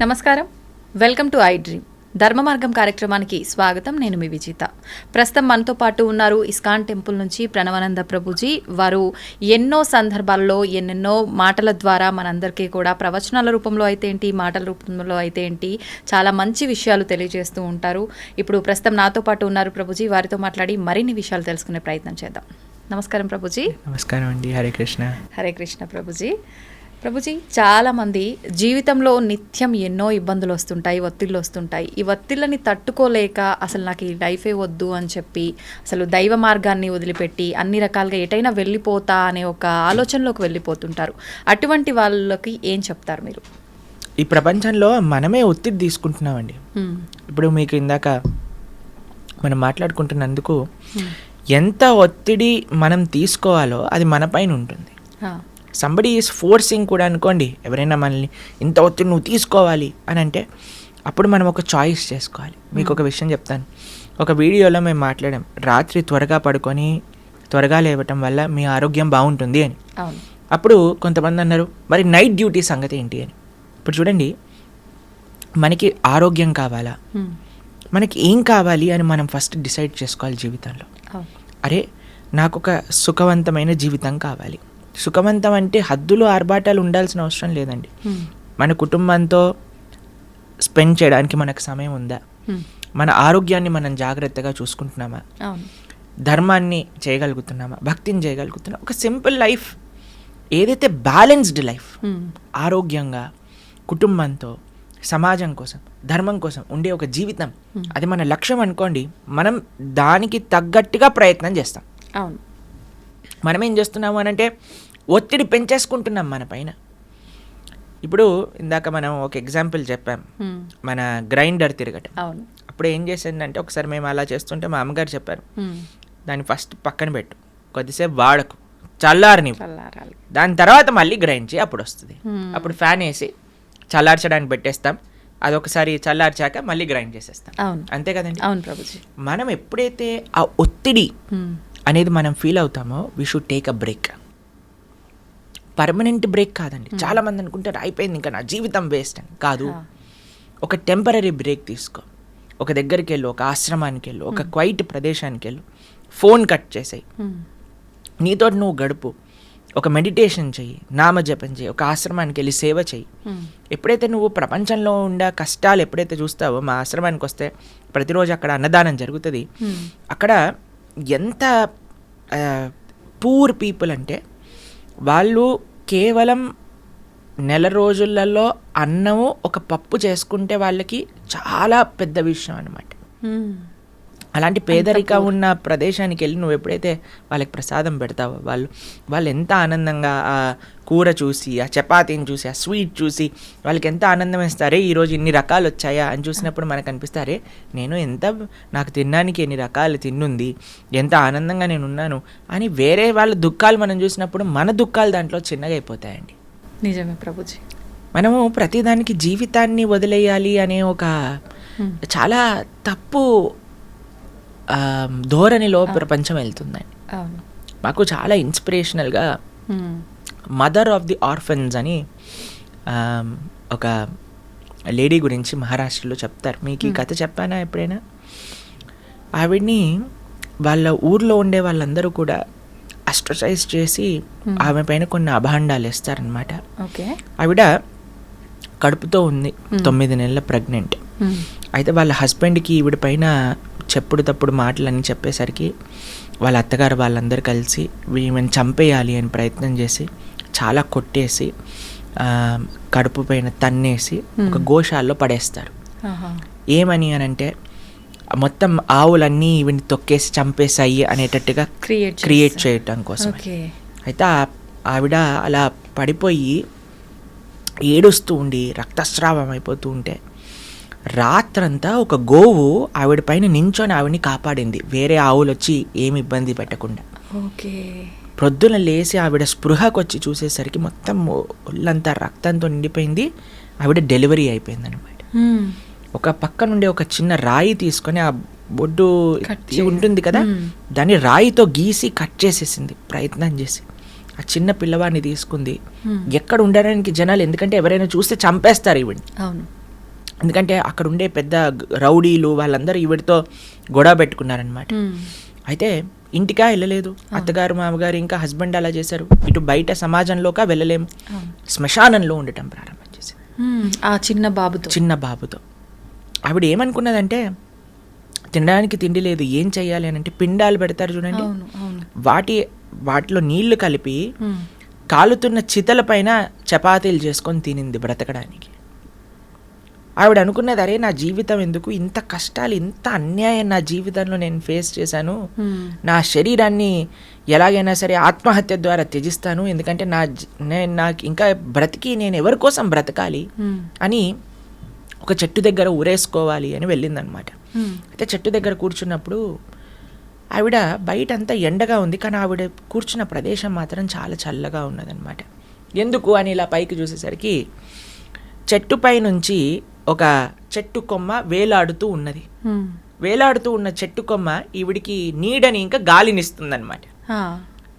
నమస్కారం. Welcome to I dream. ధర్మ మార్గం కార్యక్రమానికి స్వాగతం. నేను మీ విజిత. ప్రస్తుతం మనతో పాటు ఉన్నారు ఇస్కాన్ టెంపుల్ నుంచి ప్రణవానంద ప్రభుజీ. వారు ఎన్నో సందర్భాల్లో ఎన్నెన్నో మాటల ద్వారా మనందరికీ కూడా ప్రవచనాల రూపంలో అయితే ఏంటి మాటల రూపంలో అయితే ఏంటి చాలా మంచి విషయాలు తెలియజేస్తూ ఉంటారు. ఇప్పుడు ప్రస్తుతం నాతో పాటు ఉన్నారు ప్రభుజీ. వారితో మాట్లాడి మరిన్ని విషయాలు తెలుసుకునే ప్రయత్నం చేద్దాం. నమస్కారం ప్రభుజీ. నమస్కారం అండి. హరే కృష్ణ. హరే కృష్ణ ప్రభుజీ. ప్రభుజీ చాలామంది జీవితంలో నిత్యం ఎన్నో ఇబ్బందులు వస్తుంటాయి ఒత్తిళ్ళు వస్తుంటాయి. ఈ ఒత్తిళ్ళని తట్టుకోలేక అసలు నాకు ఈ లైఫే వద్దు అని చెప్పి అసలు దైవ మార్గాన్ని వదిలిపెట్టి అన్ని రకాలుగా ఎటైనా వెళ్ళిపోతా అనే ఒక ఆలోచనలోకి వెళ్ళిపోతుంటారు. అటువంటి వాళ్ళకి ఏం చెప్తారు మీరు? ఈ ప్రపంచంలో మనమే ఒత్తిడి తీసుకుంటున్నామండి. ఇప్పుడు మీకు ఇందాక మనం మాట్లాడుకుంటున్నందుకు ఎంత ఒత్తిడి మనం తీసుకోవాలో అది మన పైన ఉంటుంది. సంబడి ఈజ్ ఫోర్సింగ్ కూడా అనుకోండి ఎవరైనా మనల్ని ఇంత ఒత్తిడి నువ్వు తీసుకోవాలి అని అంటే అప్పుడు మనం ఒక చాయిస్ చేసుకోవాలి. మీకు ఒక విషయం చెప్తాను. ఒక వీడియోలో మేము మాట్లాడాం రాత్రి త్వరగా పడుకొని త్వరగా లేవటం వల్ల మీ ఆరోగ్యం బాగుంటుంది అని. అప్పుడు కొంతమంది అన్నారు మరి నైట్ డ్యూటీ సంగతి ఏంటి? అని. ఇప్పుడు చూడండి మనకి ఆరోగ్యం కావాలా? హ్మ్. మనకి ఏం కావాలి అని మనం ఫస్ట్ డిసైడ్ చేసుకోవాలి జీవితంలో. అరే నాకు ఒక సుఖవంతమైన జీవితం కావాలి. సుఖవంతం అంటే హద్దులు ఆర్భాటాలు ఉండాల్సిన అవసరం లేదండి. మన కుటుంబంతో స్పెండ్ చేయడానికి మనకు సమయం ఉందా. మన ఆరోగ్యాన్ని మనం జాగ్రత్తగా చూసుకుంటున్నామా? ధర్మాన్ని చేయగలుగుతున్నామా? భక్తిని చేయగలుగుతున్నామా? ఒక సింపుల్ లైఫ్ ఏదైతే బ్యాలెన్స్డ్ లైఫ్. ఆరోగ్యంగా కుటుంబంతో సమాజం కోసం ధర్మం కోసం ఉండే ఒక జీవితం అది మన లక్ష్యం అనుకోండి మనం దానికి తగ్గట్టుగా ప్రయత్నం చేస్తాం. అవును. మనం ఏం చేస్తున్నాము అని అంటే ఒత్తిడి పెంచేసుకుంటున్నాం మన పైన. ఇప్పుడు ఇందాక మనం ఒక ఎగ్జాంపుల్ చెప్పాం. మన గ్రైండర్ తిరగటం. అవును. అప్పుడు ఏం చేసిందంటే ఒకసారి మేము అలా చేస్తుంటే మా అమ్మగారు చెప్పారు. దాన్ని ఫస్ట్ పక్కన పెట్టు. కొద్దిసేపు వాడకు. చల్లారని చల్లారాలి. దాని తర్వాత మళ్ళీ గ్రైండ్ చేయి అప్పుడు వస్తుంది. అప్పుడు ఫ్యాన్ వేసి చల్లార్చడానికి పెట్టేస్తాం. అది ఒకసారి చల్లార్చాక మళ్ళీ గ్రైండ్ చేసేస్తాం. అవును. అంతే కదండి? అవును ప్రభుజీ. మనం ఎప్పుడైతే ఆ ఒత్తిడి. అనేది మనం ఫీల్ అవుతామో we should take a break permanent break కాదండి. చాలా మంది అనుకుంటారు అయిపోయింది ఇంకా నా జీవితం వేస్ట్ అని. కాదు. ఒక టెంపరీ బ్రేక్ తీసుకో. ఒక దగ్గరికి వెళ్ళు ఒక ఆశ్రమానికి వెళ్ళు ఒక క్వైట్ ప్రదేశానికి వెళ్ళు. ఫోన్ కట్ చేసేయి. నీతో నువ్వు గడుపు. ఒక మెడిటేషన్ చెయ్యి. నామజపం చెయ్యి. ఒక ఆశ్రమానికి వెళ్ళి సేవ చెయ్యి. హ్మ్. ఎప్పుడైతే నువ్వు ప్రపంచంలో ఉండే కష్టాలు ఎప్పుడైతే చూస్తావో మా ఆశ్రమానికి వస్తే ప్రతిరోజు అక్కడ అన్నదానం జరుగుతుంది. అక్కడ ఎంత పూర్ పీపుల్ అంటే వాళ్ళు కేవలం నెల రోజులలో అన్నము ఒక పప్పు చేసుకుంటే వాళ్ళకి చాలా పెద్ద విషయం అనమాట అలాంటి పేదరిక ఉన్న ప్రదేశానికి వెళ్ళి నువ్వు ఎప్పుడైతే వాళ్ళకి ప్రసాదం పెడతావో వాళ్ళు వాళ్ళు ఎంత ఆనందంగా ఆ కూర చూసి ఆ చపాతీని చూసి ఆ స్వీట్ చూసి వాళ్ళకి ఎంత ఆనందం ఇస్తారే ఈరోజు ఇన్ని రకాలు వచ్చాయా? అని చూసినప్పుడు మనకు అనిపిస్తారే నేను ఎంత నాకు తినడానికి ఎన్ని రకాలు తిన్నుంది ఎంత ఆనందంగా నేను ఉన్నాను అని వేరే వాళ్ళ దుఃఖాలు మనం చూసినప్పుడు మన దుఃఖాలు దాంట్లో చిన్నగా అయిపోతాయండి. నిజమే ప్రభుజీ. మనము ప్రతిదానికి జీవితాన్ని వదిలేయాలి అనే ఒక. చాలా తప్పు ధోరణిలో ప్రపంచం వెళ్తుందండి మాకు చాలా ఇన్స్పిరేషనల్గా. మదర్ ఆఫ్ ది ఆర్ఫన్స్ అని ఒక లేడీ గురించి మహారాష్ట్రలో చెప్తారు. మీకు ఈ కథ చెప్పానా ఎప్పుడైనా? ఆవిడ్ని వాళ్ళ ఊర్లో ఉండే వాళ్ళందరూ కూడా అస్ట్రసైజ్ చేసి ఆమె పైన కొన్ని అభాండాలు వేస్తారనమాట ఓకే. ఆవిడ కడుపుతో ఉంది తొమ్మిది నెలల ప్రెగ్నెంట్. అయితే వాళ్ళ హస్బెండ్కి ఈవిడ పైన చెప్పుడు తప్పుడు మాటలన్నీ చెప్పేసరికి వాళ్ళ అత్తగారు వాళ్ళందరూ కలిసి ఈమెను చంపేయాలి అని ప్రయత్నం చేసి చాలా కొట్టేసి కడుపు పైన తన్నేసి ఒక గోశాలలో పడేస్తారు. ఏమని అని అంటే మొత్తం ఆవులన్నీ ఈవిని తొక్కేసి చంపేసాయి అనేటట్టుగా క్రియేట్ క్రియేట్ చేయటం కోసం అయితే ఆవిడ అలా పడిపోయి ఏడుస్తూ ఉండి రక్తస్రావం అయిపోతూ ఉంటే రాత్రంతా ఒక గోవు ఆవిడ పైన నించొని ఆవిడని కాపాడింది. వేరే ఆవులు వచ్చి ఏమి ఇబ్బంది పెట్టకుండా. ఓకే. ప్రొద్దున లేచి ఆవిడ స్పృహకు వచ్చి చూసేసరికి మొత్తం ఒళ్ళంతా రక్తంతో నిండిపోయింది. ఆవిడ డెలివరీ అయిపోయింది అనమాట. ఒక పక్క నుండి ఒక చిన్న రాయి తీసుకొని ఆ బొడ్డు ఉంటుంది కదా. దాన్ని రాయితో గీసి కట్ చేసేసింది ప్రయత్నం చేసి. ఆ చిన్న పిల్లవాడిని తీసుకుంది. ఎక్కడ ఉండడానికి జనాలు ఎందుకంటే ఎవరైనా చూస్తే చంపేస్తారు ఈవిడ్ని. అవును. ఎందుకంటే అక్కడ ఉండే పెద్ద రౌడీలు వాళ్ళందరూ ఈవిడితో గొడవ పెట్టుకున్నారనమాట. అయితే ఇంటికా వెళ్ళలేదు. అత్తగారు మామగారు ఇంకా హస్బెండ్ అలా చేశారు. ఇటు బయట సమాజంలోకా వెళ్ళలేము. శ్మశానంలో ఉండటం ప్రారంభం చేసింది. ఉమ్. ఆ చిన్న బాబుతో. చిన్న బాబుతో. ఆవిడ ఏమనుకున్నదంటే తినడానికి తిండి లేదు ఏం చెయ్యాలి అని అంటే పిండాలు పెడతారు చూడండి. వాటి వాటిలో నీళ్ళు కలిపి. కాలుతున్న చితల పైన చపాతీలు చేసుకొని తినింది బ్రతకడానికి. ఆవిడ అనుకున్నది అరే నా జీవితం ఎందుకు? ఇంత కష్టాలు ఇంత అన్యాయం నా జీవితంలో నేను ఫేస్ చేశాను. నా శరీరాన్ని ఎలాగైనా సరే ఆత్మహత్య ద్వారా త్యజిస్తాను. ఎందుకంటే నా నేను నాకు ఇంకా బ్రతికి నేను ఎవరి కోసం బ్రతకాలి. అని ఒక చెట్టు దగ్గర ఊరేసుకోవాలి అని వెళ్ళిందనమాట. అయితే చెట్టు దగ్గర కూర్చున్నప్పుడు ఆవిడ బయట అంతా ఎండగా ఉంది. కానీ ఆవిడ కూర్చున్న ప్రదేశం మాత్రం చాలా చల్లగా ఉన్నదన్నమాట ఎందుకు అని ఇలా పైకి చూసేసరికి చెట్టుపై నుంచి ఒక చెట్టు కొమ్మ వేలాడుతూ ఉన్నది. వేలాడుతూ ఉన్న చెట్టు కొమ్మ ఈవిడికి నీడని ఇంకా గాలినిస్తుందన్నమాట.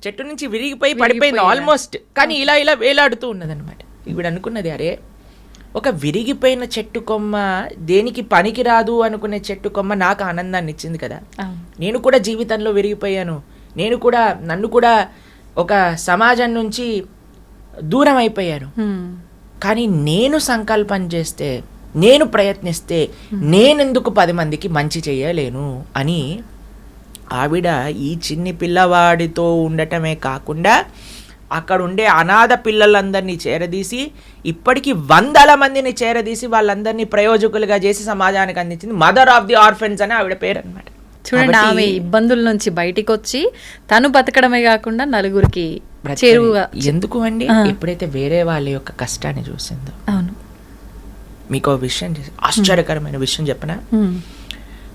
చెట్టు నుంచి విరిగిపోయి పడిపోయింది ఆల్మోస్ట్ కానీ ఇలా ఇలా వేలాడుతూ ఉన్నదన్నమాట. ఈవిడ అనుకున్నది అరే ఒక విరిగిపోయిన చెట్టు కొమ్మ దేనికి పనికిరాదు అనుకునే చెట్టు కొమ్మ నాకు ఆనందాన్ని ఇచ్చింది కదా. నేను కూడా జీవితంలో విరిగిపోయాను. నేను కూడా నన్ను కూడా ఒక సమాజం నుంచి దూరం అయిపోయాను. కానీ నేను సంకల్పం చేస్తే నేను ప్రయత్నిస్తే నేనెందుకు పది మందికి మంచి చేయలేను? అని ఆవిడ ఈ చిన్ని పిల్లవాడితో ఉండటమే కాకుండా అక్కడ ఉండే అనాథ పిల్లలందరినీ చేరదీసి ఇప్పటికీ వందల మందిని చేరదీసి వాళ్ళందరినీ ప్రయోజకులుగా చేసి సమాజానికి అందించింది మదర్ ఆఫ్ ది ఆర్ఫెన్స్ అని ఆవిడ పేరు అనమాట చూడండి ఆమె ఇబ్బందుల నుంచి బయటికి వచ్చి తను బతకడమే కాకుండా నలుగురికి చేరువుగా ఎందుకు అండి. ఎప్పుడైతే వేరే వాళ్ళ యొక్క కష్టాన్ని చూసిందో. అవును. మీకు విషయం ఆశ్చర్యకరమైన విషయం చెప్పనా.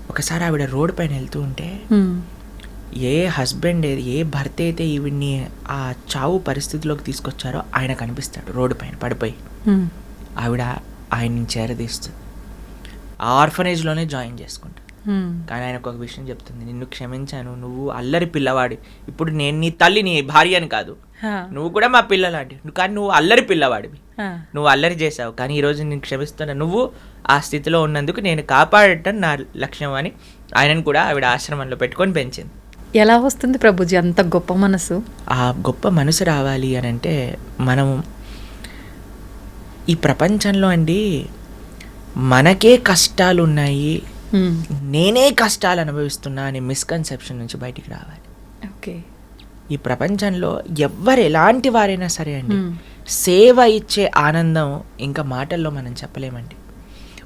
ఒకసారి ఆవిడ రోడ్డు పైన వెళ్తూ ఉంటే. ఏ హస్బెండ్ ఏ- భర్త అయితే ఈవిడ్ని ఆ చావు పరిస్థితిలోకి తీసుకొచ్చారో ఆయన కనిపిస్తాడు రోడ్డు పైన పడిపోయి. ఆవిడ ఆయన్ని చేరదీస్తుంది ఆ ఆర్ఫనేజ్లోనే జాయిన్ చేసుకుంటాడు. కానీ ఆయనకు ఒక విషయం చెప్తుంది నిన్ను క్షమించాను నువ్వు అల్లరి పిల్లవాడి. ఇప్పుడు నేను నీ తల్లి నీ భార్య అని కాదు. నువ్వు కూడా మా పిల్లలాంటి కానీ నువ్వు అల్లరి పిల్లవాడివి. నువ్వు అల్లరి చేసావు కానీ ఈరోజు నేను క్షమిస్తున్నా. నువ్వు ఆ స్థితిలో ఉన్నందుకు నేను కాపాడటం నా లక్ష్యం అని ఆయనను కూడా ఆవిడ ఆశ్రమంలో పెట్టుకొని పెంచింది. ఎలా వస్తుంది ప్రభుజీ? అంత గొప్ప మనసు. ఆ గొప్ప మనసు రావాలి అని అంటే మనం ఈ ప్రపంచంలో అండి మనకే కష్టాలు ఉన్నాయి. నేనే కష్టాలు అనుభవిస్తున్నా అనే మిస్కన్సెప్షన్ నుంచి బయటికి రావాలి ఓకే ఈ ప్రపంచంలో ఎవ్వరు ఎలాంటి వారైనా సరే అండి ఉమ్. సేవ ఇచ్చే ఆనందం ఇంకా మాటల్లో మనం చెప్పలేమండి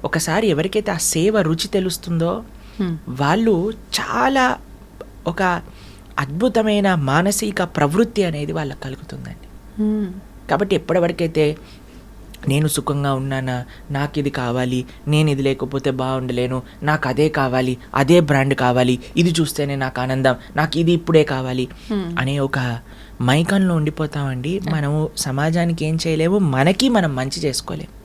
ఒకసారి ఎవరికైతే ఆ సేవ రుచి తెలుస్తుందో ఉమ్. వాళ్ళు చాలా ఒక అద్భుతమైన మానసిక ప్రవృత్తి అనేది వాళ్ళకి కలుగుతుందండి ఉమ్. కాబట్టి ఎప్పటివరకైతే నేను సుఖంగా ఉన్నానా? నాకు ఇది కావాలి. నేను ఇది లేకపోతే బాగుండలేను. నాకు అదే కావాలి. అదే బ్రాండ్ కావాలి. ఇది చూస్తేనే నాకు ఆనందం. నాకు ఇది ఇప్పుడే కావాలి. అనే ఒక మైకంలో ఉండిపోతామండి. మనము సమాజానికి ఏం చేయలేము మనకి మనం మంచి చేసుకోలేము.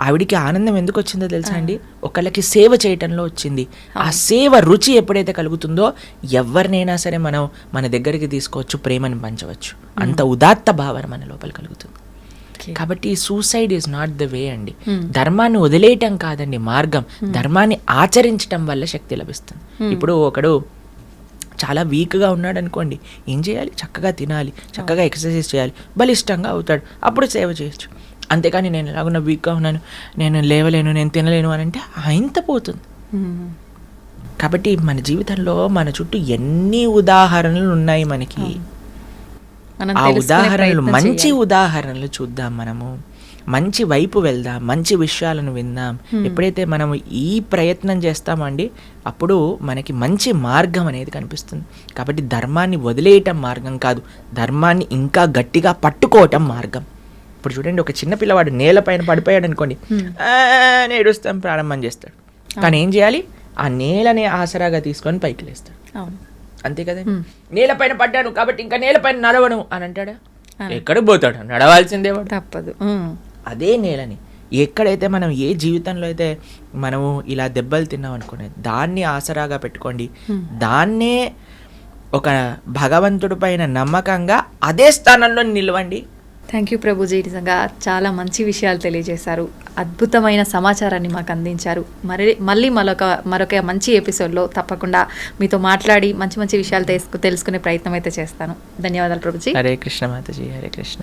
ఆవిడికి ఆనందం ఎందుకు వచ్చిందో తెలుసా అండి? ఒకళ్ళకి సేవ చేయటంలో వచ్చింది. ఆ సేవ రుచి ఎప్పుడైతే కలుగుతుందో ఎవరినైనా సరే మనం మన దగ్గరికి తీసుకోవచ్చు ప్రేమని పంచవచ్చు. అంత ఉదాత్త భావన మన లోపల కలుగుతుంది. కాబట్టి suicide is not the way అండి. Hmm. ధర్మాన్ని వదిలేయటం కాదండి మార్గం. ధర్మాన్ని ఆచరించటం వల్ల శక్తి లభిస్తుంది. ఇప్పుడు ఒకడు చాలా వీక్గా ఉన్నాడు అనుకోండి ఏం చేయాలి? చక్కగా తినాలి చక్కగా ఎక్సర్సైజ్ చేయాలి బలిష్టంగా అవుతాడు. అప్పుడు సేవ చేయొచ్చు. అంతేకాని నేను ఎలాగున్నా వీక్గా ఉన్నాను నేను లేవలేను నేను తినలేను అని అంటే ఇంత పోతుంది. కాబట్టి మన జీవితంలో మన చుట్టూ ఎన్ని ఉదాహరణలు ఉన్నాయి మనకి? మనం ఆ ఉదాహరణలు మంచి. ఉదాహరణలు చూద్దాం మనము. మంచి వైపు వెళ్దాం మంచి విషయాలను విందాం. ఎప్పుడైతే మనం ఈ ప్రయత్నం చేస్తామండి అప్పుడు మనకి మంచి మార్గం అనేది కనిపిస్తుంది. కాబట్టి ధర్మాన్ని వదిలేయటం మార్గం కాదు ధర్మాన్ని ఇంకా గట్టిగా పట్టుకోవటం మార్గం. ఇప్పుడు చూడండి ఒక చిన్న పిల్లవాడు నేలపైన పడిపోయాడు అనుకోండి ఏడుస్తాం ప్రారంభం చేస్తాడు. కానీ ఏం చేయాలి? ఆ నేలనే ఆసరాగా తీసుకొని పైకి లేస్తాడు. అవును. అంతే కదా. నేలపైన పడ్డాను కాబట్టి ఇంకా నేలపైన నడవను అని అంటాడా ఆ. ఎక్కడికి పోతాడు నడవాల్సిందే వాడు. తప్పదు. అదే నేలని ఎక్కడైతే మనం ఏ జీవితంలో అయితే మనము ఇలా దెబ్బలు తిన్నాం అనుకునే దాన్ని ఆసరాగా పెట్టుకోండి దాన్నే ఒక భగవంతుడి పైన నమ్మకంగా అదే స్థానంలో నిలవండి థ్యాంక్ యూ ప్రభుజీ నిజంగా చాలా మంచి విషయాలు తెలియజేశారు. అద్భుతమైన సమాచారాన్ని మాకు అందించారు. మరి మళ్ళీ మరొక మరొక మంచి ఎపిసోడ్లో తప్పకుండా మీతో మాట్లాడి మంచి మంచి విషయాలు తెలుసుకు తెలుసుకునే ప్రయత్నం అయితే చేస్తాను. ధన్యవాదాలు ప్రభుజీ హరే కృష్ణ మాతాజీ హరే కృష్ణ.